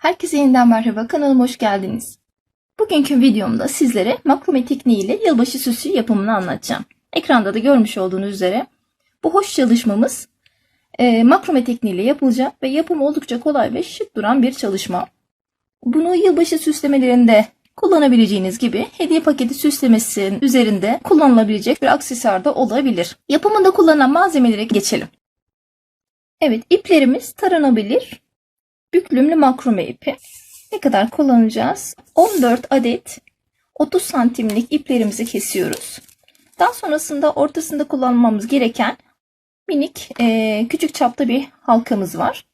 Herkese yeniden merhaba, kanalıma hoş geldiniz. Bugünkü videomda sizlere makrome tekniğiyle yılbaşı süsü yapımını anlatacağım. Ekranda da görmüş olduğunuz üzere bu hoş çalışmamız e, makrome tekniğiyle yapılacak ve yapımı oldukça kolay ve şık duran bir çalışma. Bunu yılbaşı süslemelerinde kullanabileceğiniz gibi hediye paketi süslemesinin üzerinde kullanılabilecek bir aksesuar da olabilir. Yapımında kullanılan malzemelere geçelim. Evet iplerimiz taranabilir büklümlü makrome ipi. Ne kadar kullanacağız? 14 adet 30 santimlik iplerimizi kesiyoruz. Daha sonrasında ortasında kullanmamız gereken minik e, küçük çapta bir halkamız var.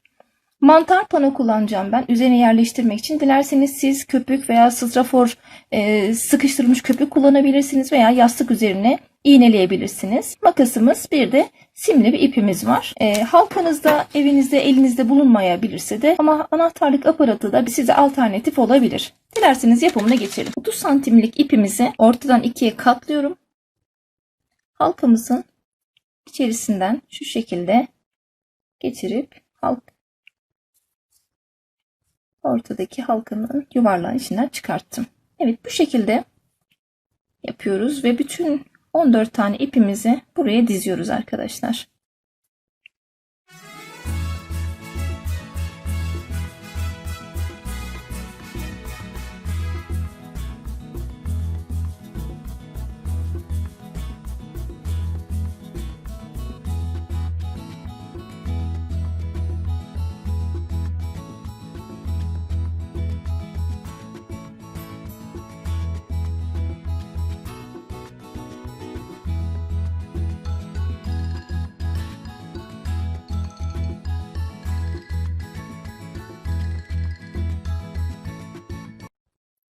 Mantar pano kullanacağım ben üzerine yerleştirmek için. Dilerseniz siz köpük veya strafor e, sıkıştırılmış köpük kullanabilirsiniz veya yastık üzerine iğneleyebilirsiniz. Makasımız bir de simli bir ipimiz var. E, halkanızda evinizde elinizde bulunmayabilirse de ama anahtarlık aparatı da size alternatif olabilir. Dilerseniz yapımına geçelim. 30 santimlik ipimizi ortadan ikiye katlıyorum. Halkamızın içerisinden şu şekilde geçirip halk ortadaki halkanın yuvarlağın içinden çıkarttım. Evet bu şekilde yapıyoruz ve bütün 14 tane ipimizi buraya diziyoruz arkadaşlar.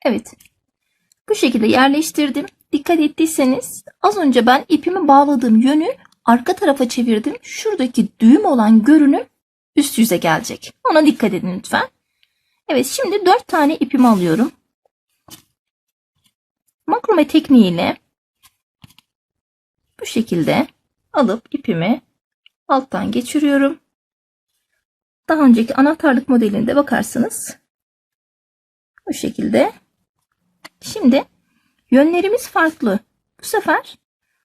Evet. Bu şekilde yerleştirdim. Dikkat ettiyseniz az önce ben ipimi bağladığım yönü arka tarafa çevirdim. Şuradaki düğüm olan görünüm üst yüze gelecek. Ona dikkat edin lütfen. Evet şimdi 4 tane ipimi alıyorum. Makrome tekniğiyle bu şekilde alıp ipimi alttan geçiriyorum. Daha önceki anahtarlık modelinde bakarsanız bu şekilde Şimdi yönlerimiz farklı. Bu sefer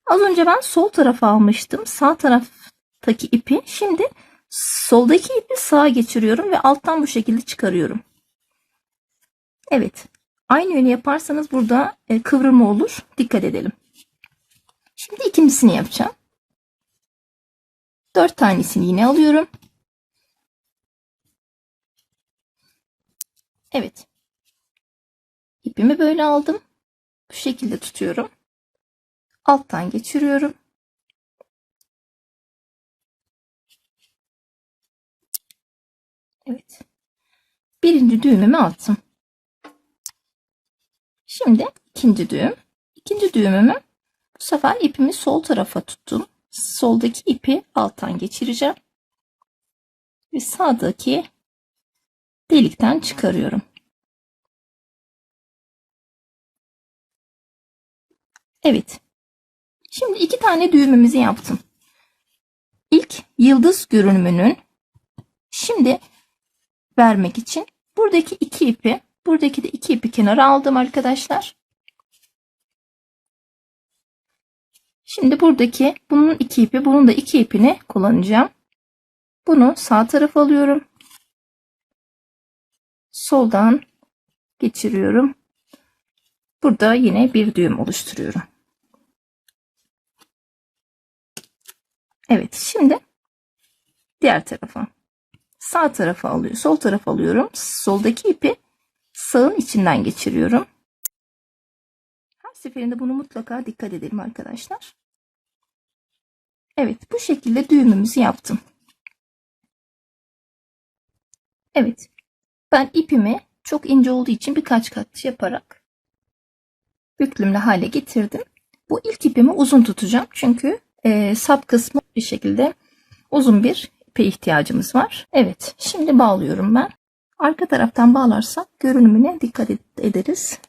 az önce ben sol tarafa almıştım. Sağ taraftaki ipi. Şimdi soldaki ipi sağa geçiriyorum ve alttan bu şekilde çıkarıyorum. Evet. Aynı yönü yaparsanız burada e, kıvrımı olur. Dikkat edelim. Şimdi ikincisini yapacağım. Dört tanesini yine alıyorum. Evet. İpimi böyle aldım. Bu şekilde tutuyorum. Alttan geçiriyorum. Evet. Birinci düğümümü attım. Şimdi ikinci düğüm. İkinci düğümümü bu sefer ipimi sol tarafa tuttum. Soldaki ipi alttan geçireceğim. Ve sağdaki delikten çıkarıyorum. Evet. Şimdi iki tane düğümümüzü yaptım. İlk yıldız görünümünün şimdi vermek için buradaki iki ipi, buradaki de iki ipi kenara aldım arkadaşlar. Şimdi buradaki bunun iki ipi, bunun da iki ipini kullanacağım. Bunu sağ tarafa alıyorum. Soldan geçiriyorum. Burada yine bir düğüm oluşturuyorum. Evet şimdi diğer tarafa. Sağ tarafa alıyor sol tarafa alıyorum. Soldaki ipi sağın içinden geçiriyorum. Her seferinde bunu mutlaka dikkat edelim arkadaşlar. Evet bu şekilde düğümümüzü yaptım. Evet ben ipimi çok ince olduğu için birkaç kat yaparak büklümlü hale getirdim bu ilk ipimi uzun tutacağım çünkü e, sap kısmı bir şekilde uzun bir ipe ihtiyacımız var. Evet şimdi bağlıyorum ben. Arka taraftan bağlarsak görünümüne dikkat ederiz.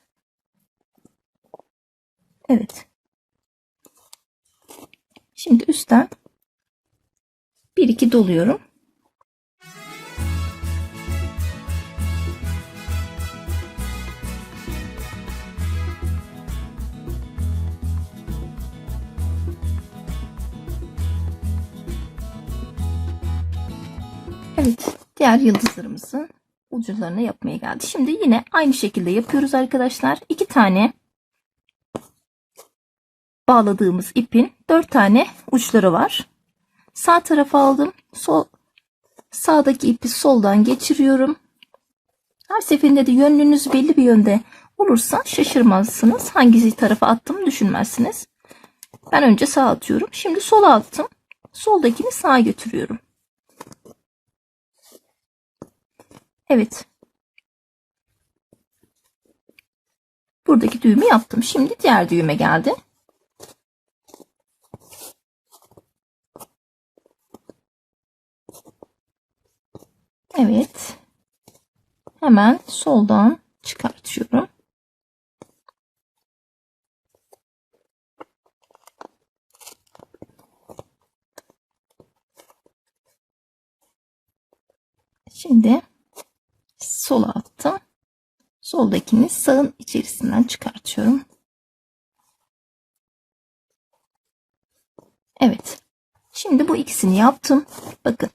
Evet. Şimdi üstten bir iki doluyorum. Evet, diğer yıldızlarımızın ucularını yapmaya geldi. Şimdi yine aynı şekilde yapıyoruz arkadaşlar. İki tane bağladığımız ipin dört tane uçları var. Sağ tarafa aldım. Sol sağdaki ipi soldan geçiriyorum. Her seferinde de yönünüz belli bir yönde olursa şaşırmazsınız. Hangisi tarafa attım düşünmezsiniz. Ben önce sağ atıyorum. Şimdi sola attım. Soldakini sağa götürüyorum. Evet. Buradaki düğümü yaptım. Şimdi diğer düğüme geldi. Evet. Hemen soldan çıkartıyorum. Şimdi sola attım. Soldakini sağın içerisinden çıkartıyorum. Evet. Şimdi bu ikisini yaptım. Bakın.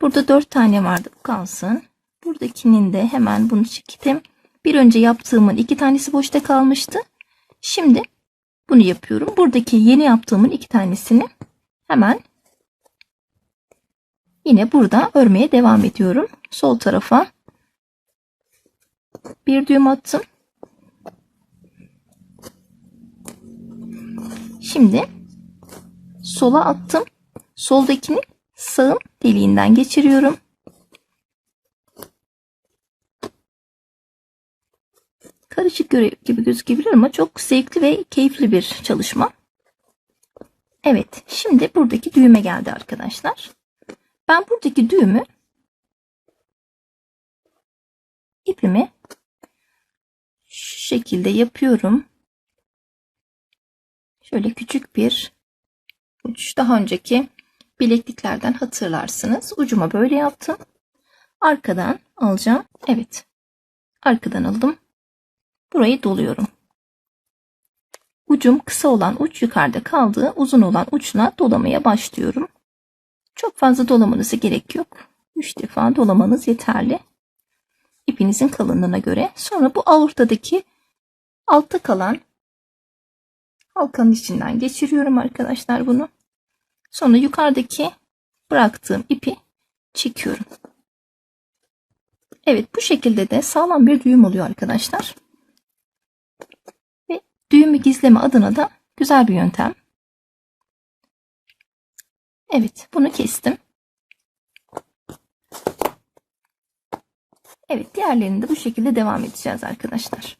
Burada dört tane vardı. Bu kalsın. Buradakinin de hemen bunu çektim. Bir önce yaptığımın iki tanesi boşta kalmıştı. Şimdi bunu yapıyorum. Buradaki yeni yaptığımın iki tanesini hemen yine burada örmeye devam ediyorum. Sol tarafa bir düğüm attım. Şimdi sola attım. Soldakini sağın deliğinden geçiriyorum. Karışık gibi gözükebilir ama çok zevkli ve keyifli bir çalışma. Evet, şimdi buradaki düğüme geldi arkadaşlar. Ben buradaki düğümü ipimi şekilde yapıyorum. Şöyle küçük bir uç daha önceki bilekliklerden hatırlarsınız. Ucuma böyle yaptım. Arkadan alacağım. Evet. Arkadan aldım. Burayı doluyorum. Ucum kısa olan uç yukarıda kaldı. Uzun olan uçla dolamaya başlıyorum. Çok fazla dolamanıza gerek yok. 3 defa dolamanız yeterli. İpinizin kalınlığına göre. Sonra bu ortadaki altta kalan halkanın içinden geçiriyorum arkadaşlar bunu. Sonra yukarıdaki bıraktığım ipi çekiyorum. Evet bu şekilde de sağlam bir düğüm oluyor arkadaşlar. Ve düğümü gizleme adına da güzel bir yöntem. Evet bunu kestim. Evet diğerlerini de bu şekilde devam edeceğiz arkadaşlar.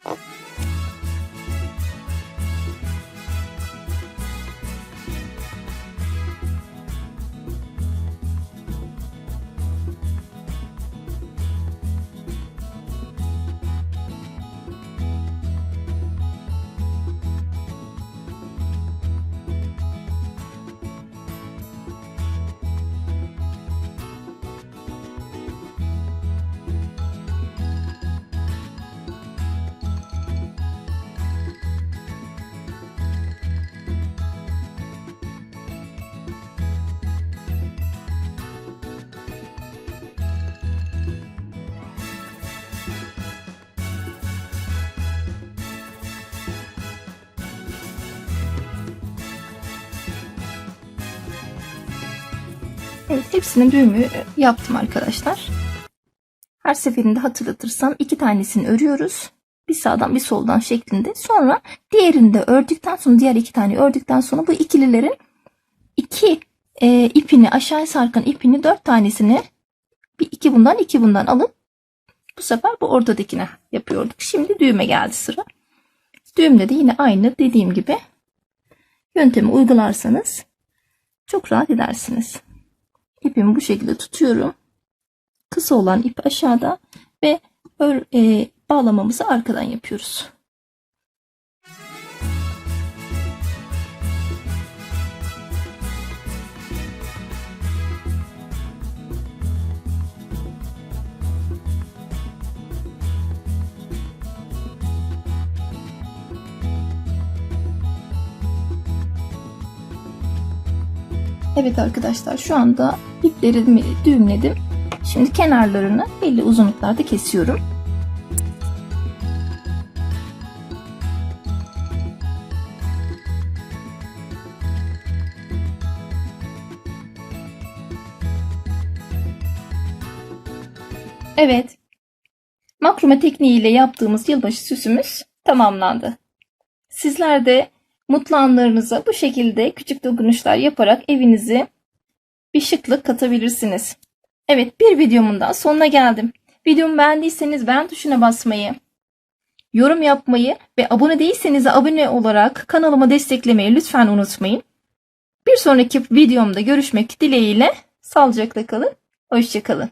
Evet hepsinin düğümü yaptım arkadaşlar. Her seferinde hatırlatırsam iki tanesini örüyoruz. Bir sağdan bir soldan şeklinde. Sonra diğerini de ördükten sonra diğer iki tane ördükten sonra bu ikililerin iki e, ipini aşağıya sarkan ipini dört tanesini bir iki bundan iki bundan alıp bu sefer bu ortadakine yapıyorduk. Şimdi düğüme geldi sıra. Düğümde de yine aynı dediğim gibi yöntemi uygularsanız çok rahat edersiniz. İpimi bu şekilde tutuyorum. Kısa olan ip aşağıda ve e, bağlamamızı arkadan yapıyoruz. Evet arkadaşlar şu anda iplerimi düğümledim. Şimdi kenarlarını belli uzunluklarda kesiyorum. Evet. Makrome tekniğiyle yaptığımız yılbaşı süsümüz tamamlandı. Sizler de mutlu anlarınıza bu şekilde küçük dokunuşlar yaparak evinizi bir şıklık katabilirsiniz. Evet bir videomun daha sonuna geldim. Videomu beğendiyseniz beğen tuşuna basmayı, yorum yapmayı ve abone değilseniz de abone olarak kanalıma desteklemeyi lütfen unutmayın. Bir sonraki videomda görüşmek dileğiyle sağlıcakla kalın, hoşçakalın.